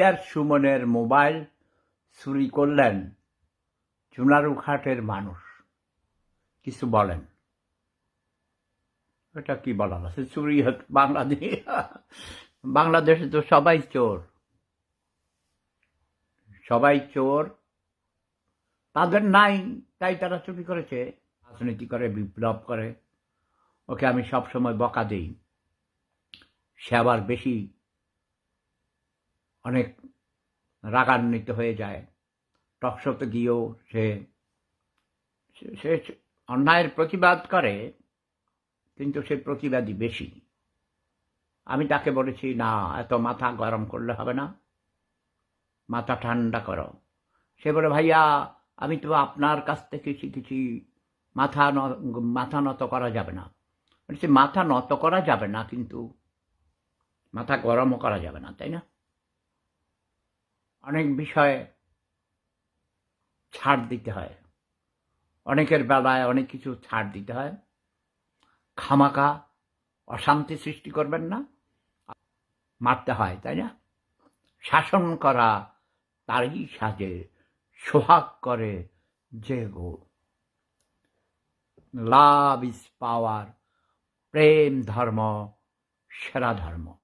Mister সুমনের mobile চুরি করলেন চুনারুঘাটের মানুষ। কিছু বলেন। এটা কি বলার আছে চুরি বাংলাদেশ। বাংলাদেশে তো সবাই চোর। সবাই চোর। তাদের নাই, তাই তারা চুরি করেছে। রাজনীতি করে, বিপ্লব করে। ওকে আমি সব সময় বকা দিই। সে আবার বেশি অনেক রাগান্বিত হয়ে যায়। টকশোতে গিয়েও সে, সে- সে অন্যায়ের প্রতিবাদ করে, কিন্তু সে প্রতিবাদী বেশি। আমি তাকে বলেছি, না, এত মাথা গরম করলে হবে না। মাথা ঠান্ডা করো। সে বলে, ভাইয়া, আমি তো আপনার কাছ থেকে শিখেছি, মাথা মাথা নত করা যাবে না। বলছি, মাথা নত করা যাবে না, কিন্তু মাথা গরমও করা যাবে না, তাই না? অনেক বিষয়ে ছাড় দিতে হয়। অনেকের বেলায় অনেক কিছু ছাড় দিতে হয়। খামাকা অশান্তি সৃষ্টি করবেন না। মারতে হয়, তাই না? শাসন করা, তারই সাজে সোহাগ করে যে গো লাভ ইজ পাওয়ার, প্রেম ধর্ম, সেরা ধর্ম।